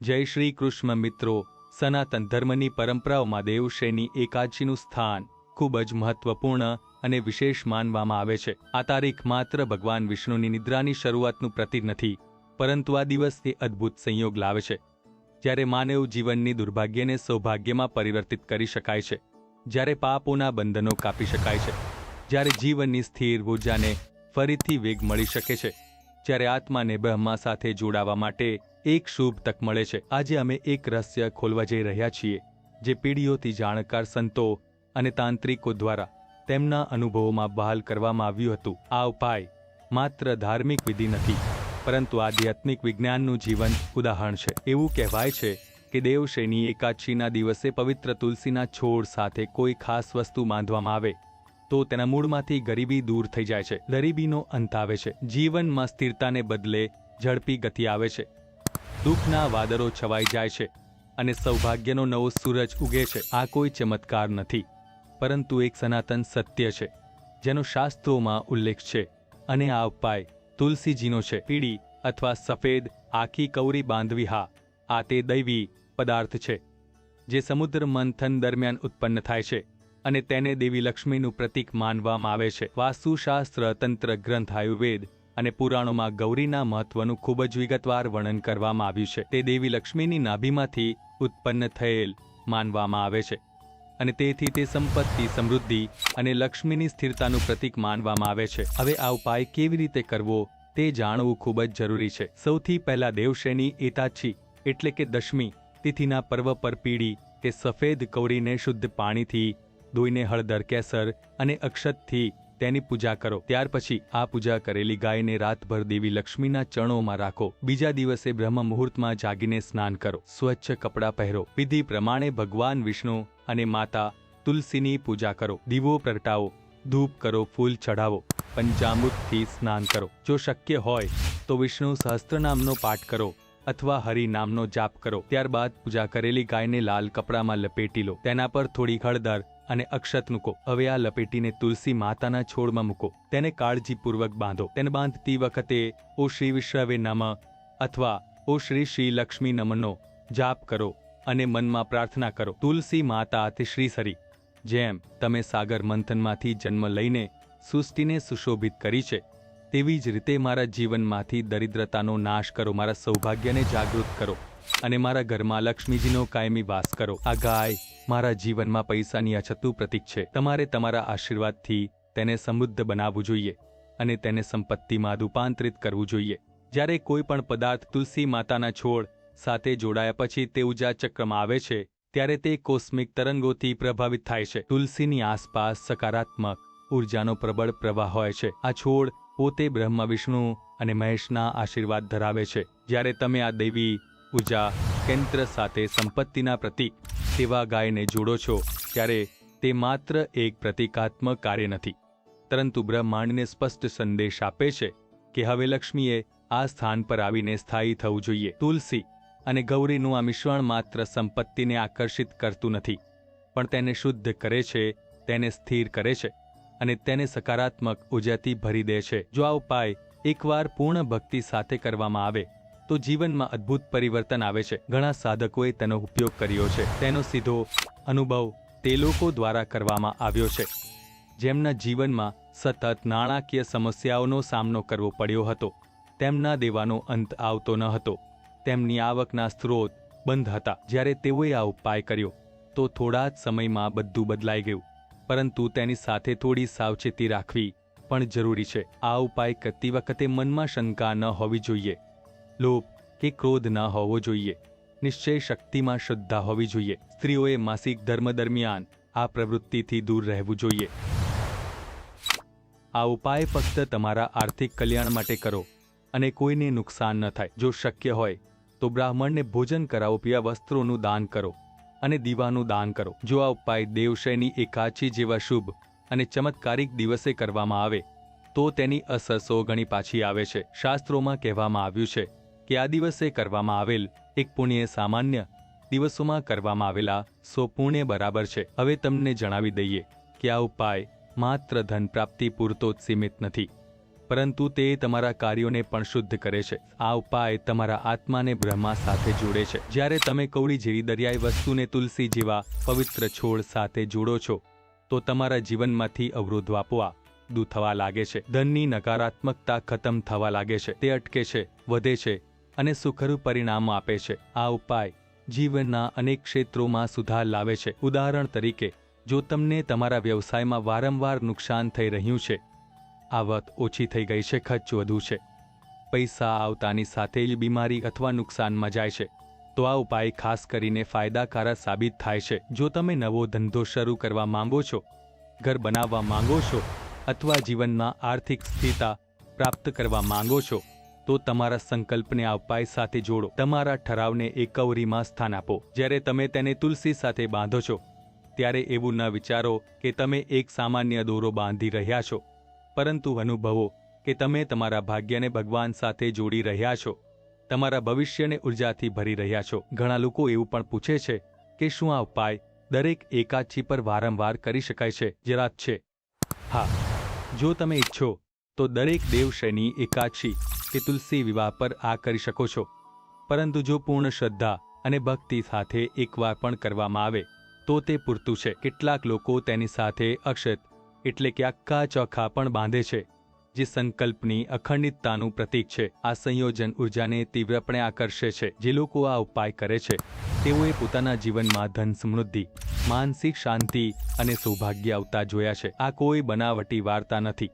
જય શ્રી કૃષ્ણ મિત્રો. સનાતન ધર્મની પરંપરાઓમાં દેવશયની એકાદશીનું સ્થાન ખૂબ જ મહત્વપૂર્ણ અને વિશેષ માનવામાં આવે છે. આ તારીખ માત્ર ભગવાન વિષ્ણુની નિદ્રાની શરૂઆતનું પ્રતીક નથી, પરંતુ આ દિવસ એ અદ્ભુત સંયોગ લાવે છે. જ્યારે માનવ જીવનની દુર્ભાગ્યને સૌભાગ્યમાં પરિવર્તિત કરી શકાય છે, જ્યારે પાપોના બંધનો કાપી શકાય છે, જ્યારે જીવનની સ્થિર ઊર્જાને ફરીથી વેગ મળી શકે છે, જ્યારે આત્માને બ્રહ્મા સાથે જોડાવા માટે એક શુભ તક મળે છે. આજે અમે એક રહસ્ય ખોલવા જઈ રહ્યા છીએ, જે પેઢીઓથી જાણકાર સંતો અને તાંત્રિકો દ્વારા તેમના અનુભવોમાં બહાલ કરવામાં આવ્યું હતું. આ ઉપાય માત્ર ધાર્મિક વિધિ નથી, પરંતુ આધ્યાત્મિક વિજ્ઞાનનું જીવન ઉદાહરણ છે. એવું કહેવાય છે કે દેવશેની એકાદશીના દિવસે પવિત્ર તુલસીના છોડ સાથે કોઈ ખાસ વસ્તુ બાંધવામાં આવે, તો તેના મૂળમાંથી ગરીબી દૂર થઈ જાય છે. ગરીબીનો અંત આવે છે. જીવનમાં સ્થિરતાને બદલે ઝડપી ગતિ આવે છે. દુઃખના વાદળો છવાઈ જાય છે અને સૌભાગ્યનો નવો સૂરજ ઉગે છે. આ કોઈ ચમત્કાર નથી, પરંતુ એક સનાતન સત્ય છે, જેનો શાસ્ત્રોમાં ઉલ્લેખ છે અને આ ઉપાય તુલસીજીનો છે. પીળી અથવા સફેદ આખી કૌરી બાંધવી હા, આ તે દૈવી પદાર્થ છે, જે સમુદ્ર મંથન દરમિયાન ઉત્પન્ન થાય છે અને તેને દેવી લક્ષ્મીનું પ્રતીક માનવામાં આવે છે. વાસ્તુશાસ્ત્ર તંત્ર ગ્રંથ આયુર્વેદ અને પુરાણોમાં ગૌરીના મહત્વનું ખૂબ જ વિગતવાર વર્ણન કરવામાં આવ્યું છે. તે દેવી લક્ષ્મીની નાભીમાંથી ઉત્પન્ન થયેલ માનવામાં આવે છે અને તેથી તે સંપત્તિ, સમૃદ્ધિ અને લક્ષ્મીની સ્થિરતાનું પ્રતીક માનવામાં આવે છે. હવે આ ઉપાય કેવી રીતે કરવો તે જાણવું ખૂબ જ જરૂરી છે. સૌથી પહેલા દેવશેની એતાછી એટલે કે દશમી તિથિના પર્વ પર પીડી તે સફેદ કૌરીને શુદ્ધ પાણીથી ધોઈને હળદર કેસર અને અક્ષતથી તેની પૂજા કરો. ત્યાર પછી આ પૂજા કરેલી ગાયને રાતભર દેવી લક્ષ્મીના ચરણોમાં રાખો. બીજા દિવસે બ્રહ્મ મુહૂર્તમાં જાગીને સ્નાન કરો. સ્વચ્છ કપડાં પહેરો. વિધિ પ્રમાણે ભગવાન વિષ્ણુ અને માતા તુલસીની પૂજા કરો. દીવો પ્રગટાવો. ધૂપ કરો. ફૂલ ચઢાવો. પંચામૃતથી સ્નાન કરો. જો શક્ય હોય તો વિષ્ણુ સહસ્ત્રનામનો પાઠ કરો અથવા હરિ નામનો જાપ કરો. ત્યારબાદ પૂજા કરેલી ગાયને લાલ કપડામાં લપેટી લો. તેના પર થોડી હળદર અને અક્ષત મૂકો. હવે આ લપેટીને તુલસી માતાના છોડમાં મૂકો. તેને કાળજીપૂર્વક બાંધો. તેને બાંધતી વખતે ઓ શ્રી વિશ્રવે નમ અથવા ઓ શ્રી શ્રી લક્ષ્મી નમનો જાપ કરો અને મનમાં પ્રાર્થના કરો. તુલસી માતા તે શ્રીસરી જેમ તમે સાગર મંથનમાંથી જન્મ લઈને સૃષ્ટિને સુશોભિત કરી છે, તેવી જ રીતે મારા જીવનમાંથી દરિદ્રતાનો નાશ કરો. મારા સૌભાગ્યને જાગૃત કરો. અને મારા ઘરમાં લક્ષ્મીજીનો કાયમી વાસ કરો. આ ગાય મારા જીવનમાં પૈસાની અછતનું પ્રતીક છે. તમારે તમારા આશીર્વાદથી તેને સમૃદ્ધ બનાવવું જોઈએ અને તેને સંપત્તિમાં રૂપાંતરિત કરવું જોઈએ. જ્યારે કોઈ પણ પદાર્થ તુલસી માતાના છોડ સાથે જોડાયા પછી તે ઉજા ચક્રમાં આવે છે, ત્યારે તે કોસ્મિક તરંગોથી પ્રભાવિત થાય છે. તુલસીની આસપાસ સકારાત્મક ઉર્જાનો પ્રબળ પ્રવાહ હોય છે. આ છોડ પોતે બ્રહ્મા વિષ્ણુ અને મહેશના આશીર્વાદ ધરાવે છે. જ્યારે તમે આ દેવી ઊર્જા કેન્દ્ર સાથે સંપત્તિના પ્રતીક સેવા ગાયને જોડો છો, ત્યારે તે માત્ર એક પ્રતિકાત્મક કાર્ય નથી. પરંતુ બ્રહ્માંડને સ્પષ્ટ સંદેશ આપે છે કે હવે લક્ષ્મીએ આ સ્થાન પર આવીને સ્થાયી થવું જોઈએ. તુલસી અને ગૌરીનું આ મિશ્રણ માત્ર સંપત્તિને આકર્ષિત કરતું નથી, પણ તેને શુદ્ધ કરે છે, તેને સ્થિર કરે છે અને તેને સકારાત્મક ઉર્જાથી ભરી દે છે. જો આ ઉપાય એકવાર પૂર્ણ ભક્તિ સાથે કરવામાં આવે તો જીવનમાં અદ્ભુત પરિવર્તન આવે છે. ઘણા સાધકોએ તેનો ઉપયોગ કર્યો છે. તેનો સીધો અનુભવ તે લોકો દ્વારા કરવામાં આવ્યો છે. જેમના જીવનમાં સતત નાણાકીય સમસ્યાઓનો સામનો કરવો પડ્યો હતો. તેમના દેવાનો અંત આવતો ન હતો. તેમની આવકના સ્ત્રોત બંધ હતા. જ્યારે તેઓએ આ ઉપાય કર્યો, તો થોડા જ સમયમાં બધું બદલાઈ ગયું. પરંતુ તેની સાથે થોડી સાવચેતી રાખવી પણ જરૂરી છે. આ ઉપાય કરતી વખતે મનમાં શંકા ન હોવી જોઈએ. લોભ કે ક્રોધ ન હોવો જોઈએ. નિશ્ચય શક્તિમાં શ્રદ્ધા હોવી જોઈએ. સ્ત્રીઓએ માસિક ધર્મ દરમિયાન આ પ્રવૃત્તિથી દૂર રહેવું જોઈએ. આ ઉપાય ફક્ત તમારા આર્થિક કલ્યાણ માટે કરો અને કોઈને નુકસાન ન થાય. જો શક્ય હોય, તો બ્રાહ્મણને ભોજન કરાવો, પીવા વસ્ત્રોનું દાન કરો અને દીવાનું દાન કરો. જો આ ઉપાય દેવશયની એકાચી જેવા શુભ અને ચમત્કારિક દિવસે કરવામાં આવે, તો તેની અસર સો ગણી પાછી આવે છે. શાસ્ત્રોમાં કહેવામાં આવ્યું છે કે આ દિવસે કરવામાં આવેલ એક પુણ્ય સામાન્ય દિવસોમાં કરવામાં આવેલા સો પુણ્ય બરાબર છે. હવે તમને જણાવી દઈએ કે આ ઉપાય માત્ર ધન પ્રાપ્તિ પૂરતો જ સીમિત નથી, પરંતુ તે તમારા કાર્યોને પણ શુદ્ધ કરે છે. આ ઉપાય તમારા આત્માને બ્રહ્મા સાથે જોડે છે. જ્યારે તમે કૌડી જેવી દરિયાઈ વસ્તુને તુલસી જેવા પવિત્ર છોડ સાથે જોડો છો, તો તમારા જીવનમાંથી અવરોધો વાપવા દૂર થવા લાગે છે. ધનની નકારાત્મકતા ખતમ થવા લાગે છે. તે અટકે છે, વધે છે અને સુખરૂપ પરિણામ આપે છે. આ ઉપાય જીવનના અનેક ક્ષેત્રોમાં સુધાર લાવે છે. ઉદાહરણ તરીકે, જો તમને તમારા વ્યવસાયમાં વારંવાર નુકસાન થઈ રહ્યું છે, આવક ઓછી થઈ ગઈ છે, ખર્ચ વધુ છે, પૈસા આવતાની સાથે જ બીમારી અથવા નુકસાનમાં જાય છે, તો આ ઉપાય ખાસ કરીને ફાયદાકારક સાબિત થાય છે. જો તમે નવો ધંધો શરૂ કરવા માંગો છો, ઘર બનાવવા માંગો છો અથવા જીવનમાં આર્થિક સ્થિરતા પ્રાપ્ત કરવા માંગો છો તો તમારા સંકલ્પને આ ઉપાય સાથે જોડો. તમારા ઠરાવને એકવરીમાં સ્થાન આપો. જ્યારે તમે તેને તુલસી સાથે બાંધો છો, ત્યારે એવું ન વિચારો કે તમે એક સામાન્ય દોરો બાંધી રહ્યા છો. પરંતુ અનુભવો કે તમે તમારા ભાગ્યને ભગવાન સાથે જોડી રહ્યા છો. તમારા ભવિષ્યને ઉર્જાથી ભરી રહ્યા છો. ઘણા લોકો એવું પણ પૂછે છે કે શું આ ઉપાય દરેક એકાચી પર વારંવાર કરી શકાય છે? જરાત છે. હા, જો તમે ઈચ્છો તો દરેક દેવશયની એકાચી કે તુલસી વિવાહ પર આ કરી શકો છો. પરંતુ જો પૂર્ણ શ્રદ્ધા અને ભક્તિ સાથે એકવાર પણ કરવામાં આવે, તો તે પૂરતું છે. કેટલાક લોકો તેની સાથે અક્ષત એટલે કે આખા ચોખા પણ બાંધે છે, જે સંકલ્પની અખંડિતતાનું પ્રતીક છે. આ સંયોજન ઉર્જાને તીવ્રપણે આકર્ષે છે. જે લોકો આ ઉપાય કરે છે, તેઓએ પોતાના જીવનમાં ધન સમૃદ્ધિ, માનસિક શાંતિ અને સૌભાગ્ય આવતા જોયા છે. આ કોઈ બનાવટી વાર્તા નથી,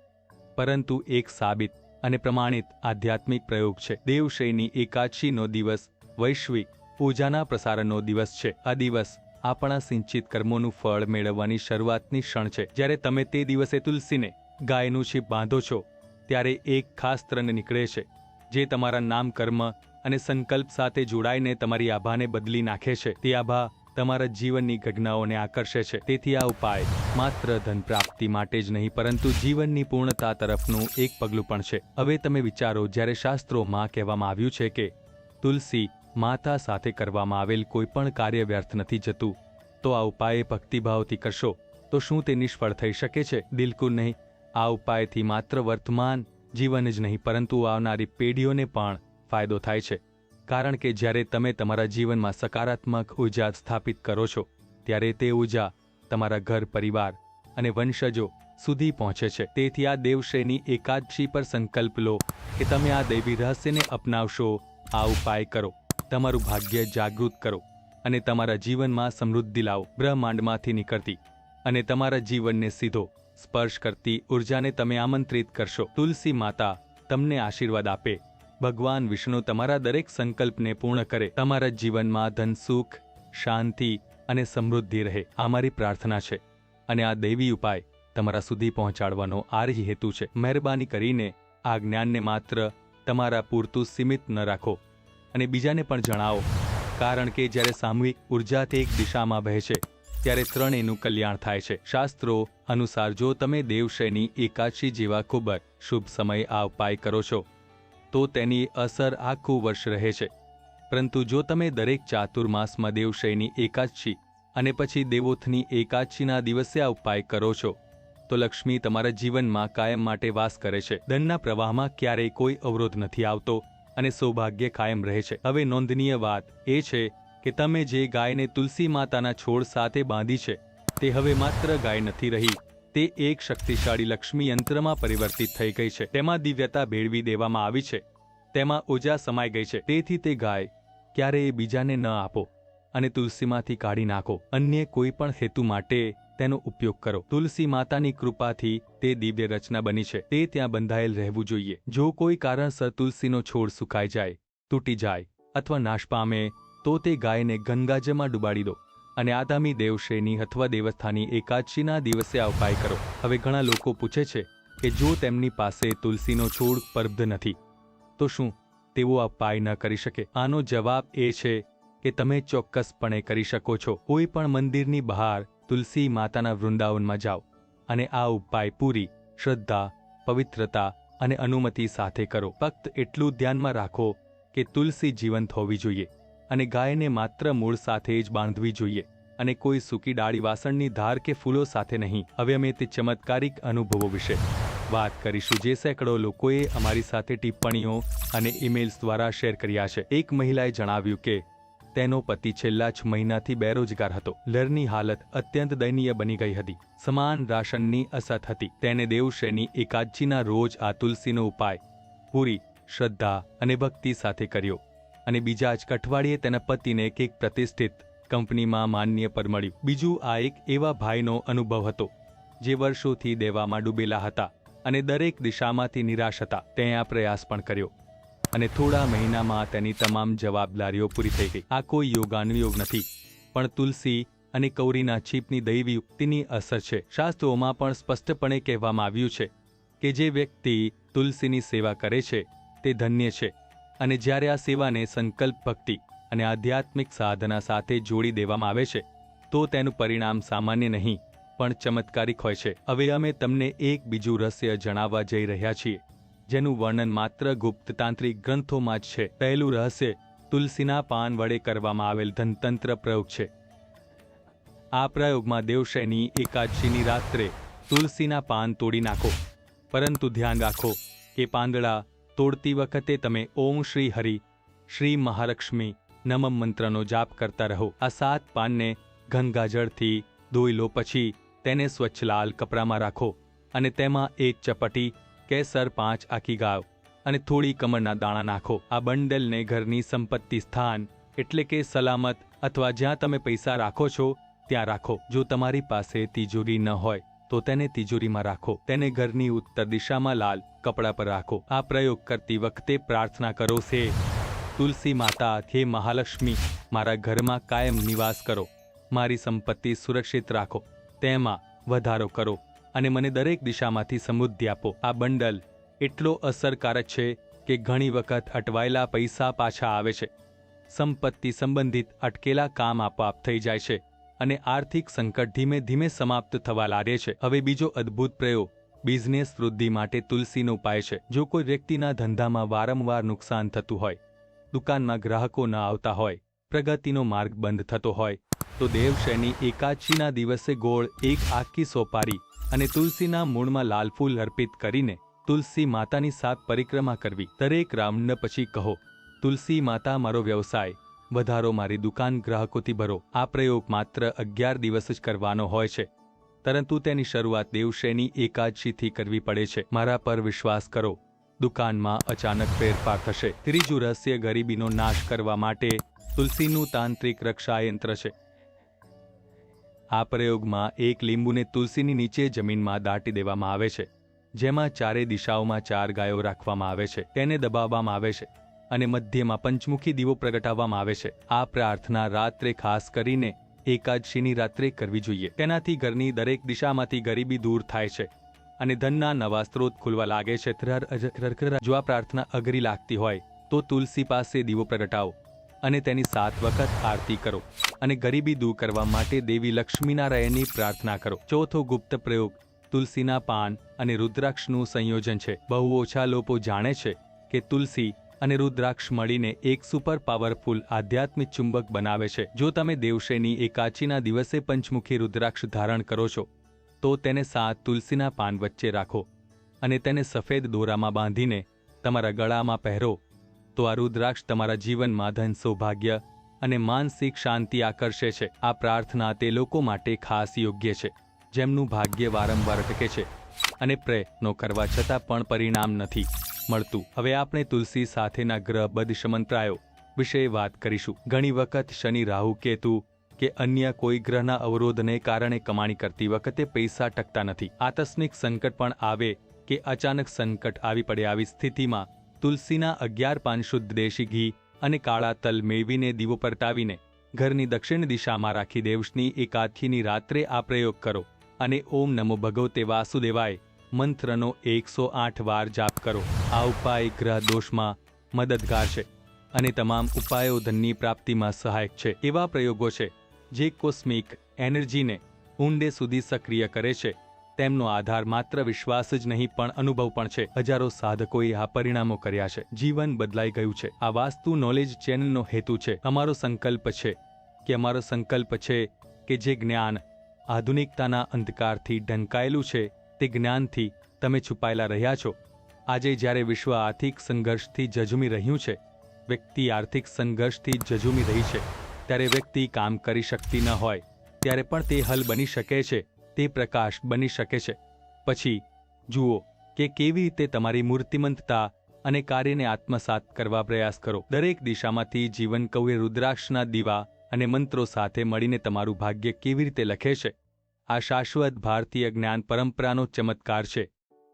પરંતુ એક સાબિત અને પ્રમાણિત આધ્યાત્મિક પ્રયોગ છે. દેવશયની એકાદશીનો દિવસ વૈશ્વિક પૂજાના પ્રસારણનો દિવસ છે. આ દિવસ આપણા સિંચિત કર્મોનું ફળ મેળવવાની શરૂઆતની ક્ષણ છે. જ્યારે તમે તે દિવસે તુલસીને ગાયનું છીપ બાંધો છો, ત્યારે એક ખાસ તરંગ નીકળે છે, જે તમારા નામ કર્મ અને સંકલ્પ સાથે જોડાઈને તમારી આભાને બદલી નાખે છે. તે આભા તમારા જીવનની ઘટનાઓને આકર્ષે છે. તેથી આ ઉપાય માત્ર ધન પ્રાપ્તિ માટે જ નહીં, પરંતુ જીવનની પૂર્ણતા તરફનું એક પગલું પણ છે. હવે તમે વિચારો, જ્યારે શાસ્ત્રોમાં કહેવામાં આવ્યું છે કે તુલસી માતા સાથે કરવામાં આવેલ કોઈ પણ કાર્ય વ્યર્થ નથી જતું, તો આ ઉપાય ભક્તિભાવથી કરશો, તો શું તે નિષ્ફળ થઈ શકે છે? બિલકુલ નહીં. આ ઉપાયથી માત્ર વર્તમાન જીવન જ નહીં, પરંતુ આવનારી પેઢીઓને પણ ફાયદો થાય છે. કારણ કે જ્યારે તમે તમારા જીવનમાં સકારાત્મક ઊર્જા સ્થાપિત કરો છો, ત્યારે તે ઊર્જા તમારા ઘર, પરિવાર અને વંશજો સુધી પહોંચે છે. તેથી આ દેવશયની એકાદશી પર સંકલ્પ લો કે તમે આ દૈવી રહસ્યને અપનાવશો. આ ઉપાય કરો. તમારું ભાગ્ય જાગૃત કરો અને તમારા જીવનમાં સમૃદ્ધિ લાવો. બ્રહ્માંડમાંથી નીકળતી અને તમારા જીવનને સીધો સ્પર્શ કરતી ઉર્જાને તમે આમંત્રિત કરશો. તુલસી માતા તમને આશીર્વાદ આપે. ભગવાન વિષ્ણુ તમારા દરેક સંકલ્પને પૂર્ણ કરે. તમારા જીવનમાં ધન, સુખ, શાંતિ અને સમૃદ્ધિ રહે. આ મારી પ્રાર્થના છે. અને આ દૈવી ઉપાય તમારા સુધી પહોંચાડવાનો આ જ હેતુ છે. મહેરબાની કરીને આ જ્ઞાનને માત્ર તમારા પૂરતું સીમિત ન રાખો. અને બીજાને પણ જણાવો. કારણ કે જ્યારે સામૂહિક ઉર્જાથી એક દિશામાં વહે છે, ત્યારે ત્રણેયનું કલ્યાણ થાય છે. શાસ્ત્રો અનુસાર જો તમે દેવશયની એકાદશી જેવા ખૂબ જ શુભ સમયે આ ઉપાય કરો છો તો તેની અસર આખું વર્ષ રહે છે. પરંતુ જો તમે દરેક ચાતુર્માસમાં દેવશયની એકાદશી અને પછી દેવોથની એકાદશીના દિવસે આ ઉપાય કરો છો, તો લક્ષ્મી તમારા જીવનમાં કાયમ માટે વાસ કરે છે. ધનના પ્રવાહમાં ક્યારેય કોઈ અવરોધ નથી આવતો અને સૌભાગ્ય કાયમ રહે છે. હવે નોંધનીય વાત એ છે કે તમે જે ગાયને તુલસી માતાના છોડ સાથે બાંધી છે, તે હવે માત્ર ગાય નથી રહી. તે એક શક્તિશાળી લક્ષ્મી યંત્રમાં પરિવર્તિત થઈ ગઈ છે. તેમાં દિવ્યતા ભેળવી દેવામાં આવી છે. તેમાં ઓજા સમાઈ ગઈ છે. તેથી તે ગાય ક્યારેય બીજાને ન આપો અને તુલસીમાંથી કાઢી નાખો. અન્ય કોઈ પણ હેતુ માટે તેનો ઉપયોગ કરો. તુલસી માતાની કૃપાથી તે દિવ્ય રચના બની છે. તે ત્યાં બંધાયેલ રહેવું જોઈએ. જો કોઈ કારણસર તુલસીનો છોડ સુકાઈ જાય, તૂટી જાય અથવા નાશ પામે, તો તે ગાયને ગંગાજમાં ડુબાડી દો. અને આગામી દેવશ્રેણી અથવા દેવસ્થાની એકાદશીના દિવસે આ કરો. હવે ઘણા લોકો પૂછે છે કે જો તેમની પાસે તુલસીનો છોડ પરબ્ધ નથી, તો શું તેઓ આ ઉપાય ન કરી શકે? આનો જવાબ એ છે કે તમે ચોક્કસપણે કરી શકો છો. કોઈ પણ મંદિરની બહાર તુલસી માતાના વૃંદાવનમાં જાઓ અને આ ઉપાય પૂરી શ્રદ્ધા, પવિત્રતા અને અનુમતિ સાથે કરો. ફક્ત એટલું ધ્યાનમાં રાખો કે તુલસી જીવંત હોવી જોઈએ. અને ગાયને માત્ર મૂળ સાથે જ બાંધવી જોઈએ અને કોઈ સૂકી ડાળી વાસણની ધાર કે ફૂલો સાથે નહીં. હવે અમે તે ચમત્કારિક અનુભવો વિશે વાત કરીશું જે સેંકડો લોકોએ અમારી સાથે ટિપ્પણીઓ અને ઇમેલ્સ દ્વારા શેર કર્યા છે. એક મહિલાએ જણાવ્યું કે, તેનો પતિ છેલ્લા છ મહિનાથી બેરોજગાર હતો. લરની હાલત અત્યંત દયનીય બની ગઈ હતી. સમાન રાશનની અસત હતી. તેને દેવશેની એકાદશીના રોજ આ તુલસીનો ઉપાય, પૂરી, શ્રદ્ધા અને ભક્તિ સાથે કર્યો. અને બીજા જ અઠવાડિયે તેના પતિને એક પ્રતિષ્ઠિત કંપનીમાં માન્ય પર મળ્યું. બીજું આ એક એવા ભાઈનો અનુભવ હતો, જે વર્ષોથી દેવામાં ડૂબેલા હતા અને દરેક દિશામાંથી નિરાશ હતા. તેણે આ પ્રયાસ પણ કર્યો અને થોડા મહિનામાં તેની તમામ જવાબદારીઓ પૂરી થઈ ગઈ. આ કોઈ યોગાનુયોગ નથી, પણ તુલસી અને કૌરીના છીપની દૈવી યુક્તિની અસર છે. શાસ્ત્રોમાં પણ સ્પષ્ટપણે કહેવામાં આવ્યું છે કે જે વ્યક્તિ તુલસીની સેવા કરે છે, તે ધન્ય છે. અને જ્યારે આ સેવાને સંકલ્પ ભક્તિ અને આધ્યાત્મિક સાધના સાથે જોડી દેવામાં આવે છે, તો તેનું પરિણામ સામાન્ય નહીં, પણ ચમત્કારિક હોય છે. હવે અમે તમને એક બીજું રહસ્ય જણાવવા જઈ રહ્યા છીએ, જેનું વર્ણન માત્ર ગુપ્ત તાંત્રિક ગ્રંથોમાં જ છે. પહેલું રહસ્ય, તુલસીના પાન વડે કરવામાં આવેલ ધનતંત્ર પ્રયોગ છે. આ પ્રયોગમાં દેવશયની એકાદશીની રાત્રે તુલસીના પાન તોડી નાખો, પરંતુ ધ્યાન રાખો કે પાંદડા તોડતી વખતે તમે ઓમ શ્રી હરિ, શ્રી મહાલક્ષ્મી નમમ મંત્રનો જાપ કરતા રહો. આ સાત પાનને ગંગાજળથી ધોઈ લો પછી તેને સ્વચ્છ લાલ કપડામાં રાખો અને તેમાં એક ચપટી કેસર પાંચ આખી ગાવ અને થોડી કમરના દાણા નાખો. આ બંડલને ઘરની સંપત્તિ સ્થાન એટલે કે સલામત અથવા જ્યાં તમે પૈસા રાખો છો, ત્યાં રાખો. જો તમારી પાસે તિજોરી ન હોય તો તેને તિજોરીમાં રાખો. તેને ઘરની ઉત્તર દિશામાં લાલ કપડા પર રાખો. આ પ્રયોગ કરતી વખતે પ્રાર્થના કરો છે તુલસી માતા, હે મહાલક્ષ્મી, મારા ઘરમાં કાયમ નિવાસ કરો. મારી સંપત્તિ સુરક્ષિત રાખો. તેમાં વધારો કરો અને મને દરેક દિશામાંથી સમૃદ્ધિ આપો. આ બંડલ એટલો અસરકારક છે કે ઘણી વખત અટવાયેલા પૈસા પાછા આવે છે. સંપત્તિ સંબંધિત અટકેલા કામ આપોઆપ થઈ જાય છે. અને આર્થિક સંકટ ધીમે ધીમે સમાપ્ત થવા લાગે છે. હવે બીજો અદ્ભુત પ્રયોગ, બિઝનેસ વૃદ્ધિ માટે તુલસીનો ઉપાય છે. જો કોઈ વ્યક્તિના ધંધામાં વારંવાર નુકસાન થતું હોય, દુકાનમાં ગ્રાહકો ન આવતા હોય, પ્રગતિનો માર્ગ બંધ થતો હોય, તો દેવશયની એકાદશીના દિવસે ગોળ એક આખી સોપારી અને તુલસીના મૂળમાં લાલ ફૂલ અર્પિત કરીને તુલસી માતાની સાત પરિક્રમા કરવી. દરેક રાઉન્ડ પછી કહો, તુલસી માતા, મારો વ્યવસાય. વધારો મારી દુકાન ગ્રાહકોથી ભરો. આ પ્રયોગ માત્ર અગિયાર દિવસ જ કરવાનો હોય છે. પરંતુ તેની શરૂઆત દેવશેની એકાદશીથી કરવી પડે છે. મારા પર વિશ્વાસ કરો. દુકાનમાં અચાનક ફેરફાર થશે. ત્રીજું રહસ્ય, ગરીબીનો નાશ કરવા માટે તુલસીનું તાંત્રિક રક્ષાયંત્ર છે. આ પ્રયોગમાં એક લીંબુને તુલસીની નીચે જમીનમાં દાટી દેવામાં આવે છે, જેમાં ચારે દિશાઓમાં ચાર ગાયો રાખવામાં આવે છે. તેને દબાવવામાં આવે છે. અને મધ્યમાં પંચમુખી દીવો પ્રગટાવવામાં આવે છે. આ પ્રાર્થના રાત્રે ખાસ કરીને એકાદશીની રાત્રે કરવી જોઈએ. તેનાથી ઘરની દરેક દિશામાંથી ગરીબી દૂર થાય છે અને ધનના નવા સ્ત્રોત ખુલવા લાગે છે. જો આ પ્રાર્થના અઘરી લાગતી હોય, તો તુલસી પાસે દીવો પ્રગટાવો અને તેની સાત વખત આરતી કરો અને ગરીબી દૂર કરવા માટે દેવી લક્ષ્મીનારાયણની પ્રાર્થના કરો. ચોથો ગુપ્ત પ્રયોગ, તુલસીના પાન અને રુદ્રાક્ષનું સંયોજન છે. બહુ ઓછા લોકો જાણે છે કે તુલસી અને રુદ્રાક્ષ મળીને એક સુપર પાવરફુલ આધ્યાત્મિક ચુંબક બનાવે છે. જો તમે દેવશયની એકાચીના દિવસે પંચમુખી રુદ્રાક્ષ ધારણ કરો છો, તો તેને સાત તુલસીના પાન વચ્ચે રાખો અને તેને સફેદ દોરામાં બાંધીને તમારા ગળામાં પહેરો, તો આ રુદ્રાક્ષ તમારા જીવનમાં ધન, સૌભાગ્ય અને માનસિક શાંતિ આકર્ષે છે. આ પ્રાર્થના તે લોકો માટે ખાસ યોગ્ય છે, જેમનું ભાગ્ય વારંવાર અટકે છે અને પ્રયત્નો કરવા છતાં પણ પરિણામ નથી. મળતું. હવે આપણે તુલસી સાથેના ગ્રહ બદશમંત્રાયો વિશે વાત કરીશું. ઘણી વખત શનિ, રાહુ, કેતુ કે અન્ય કોઈ ગ્રહના અવરોધને કારણે કમાણી કરતી વખતે પૈસા ટકતા નથી. આકસ્મિક સંકટ પણ આવે કે અચાનક સંકટ આવી પડે આવી સ્થિતિમાં તુલસીના અગિયાર પાન શુદ્ધ દેશી ઘી અને કાળા તલ મેળવીને દીવો પરતાવીને ઘરની દક્ષિણ દિશામાં રાખી દેવશની એકાદશીની રાત્રે આ પ્રયોગ કરો. અને ઓમ નમો ભગવતે વાસુદેવાય મંત્રનો એકસો આઠ વાર જાપ કરો. આ ઉપાય ગ્રહ દોષમાં મદદગાર છે અને તમામ ઉપાયો ધનની પ્રાપ્તિમાં સહાયક છે. એવા પ્રયોગો છે જે કોસ્મિક એનર્જીને ઊંડે સુધી સક્રિય કરે છે. તેમનો આધાર માત્ર વિશ્વાસ જ નહીં, પણ અનુભવ પણ છે. હજારો સાધકોએ આ પરિણામો કર્યા છે. જીવન બદલાઈ ગયું છે. આ વાસ્તુ નોલેજ ચેનલનો હેતુ છે. અમારો સંકલ્પ છે કે અમારો સંકલ્પ છે કે જે જ્ઞાન આધુનિકતાના અંધકારથી ઢંકાયેલું છે તે જ્ઞાનથી તમે છુપાયેલા રહ્યા છો. આજે જ્યારે વિશ્વ આર્થિક સંઘર્ષથી ઝઝુમી રહ્યું છે, વ્યક્તિ આર્થિક સંઘર્ષથી ઝઝુમી રહી છે, ત્યારે વ્યક્તિ કામ કરી શકતી ન હોય, ત્યારે પણ તે હલ બની શકે છે, તે પ્રકાશ બની શકે છે. પછી, જુઓ કે કેવી રીતે તમારી મૂર્તિમંતતા અને કાર્યને આત્મસાત કરવા પ્રયાસ કરો. દરેક દિશામાંથી જીવન કૌએ રુદ્રાક્ષના દીવા અને મંત્રો સાથે મળીને તમારું ભાગ્ય કેવી રીતે લખે છે? આ શાશ્વત ભારતીય જ્ઞાન પરંપરાનો ચમત્કાર છે.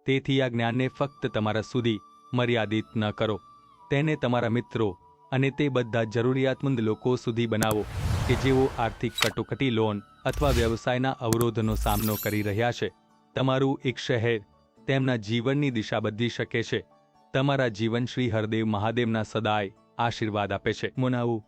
તેથી આ જ્ઞાનને ફક્ત તમારા સુધી મર્યાદિત ન કરો. તેને તમારા મિત્રો અને તે બધા જરૂરિયાતમંદ લોકો સુધી બનાવો કે જેઓ આર્થિક કટોકટી લોન અથવા વ્યવસાયના અવરોધનો સામનો કરી રહ્યા છે. તમારું એક શહેર તેમના જીવનની દિશા બદલી શકે છે. તમારા જીવન શ્રી હરદેવ મહાદેવના સદાય આશીર્વાદ આપે છે. મોનાવું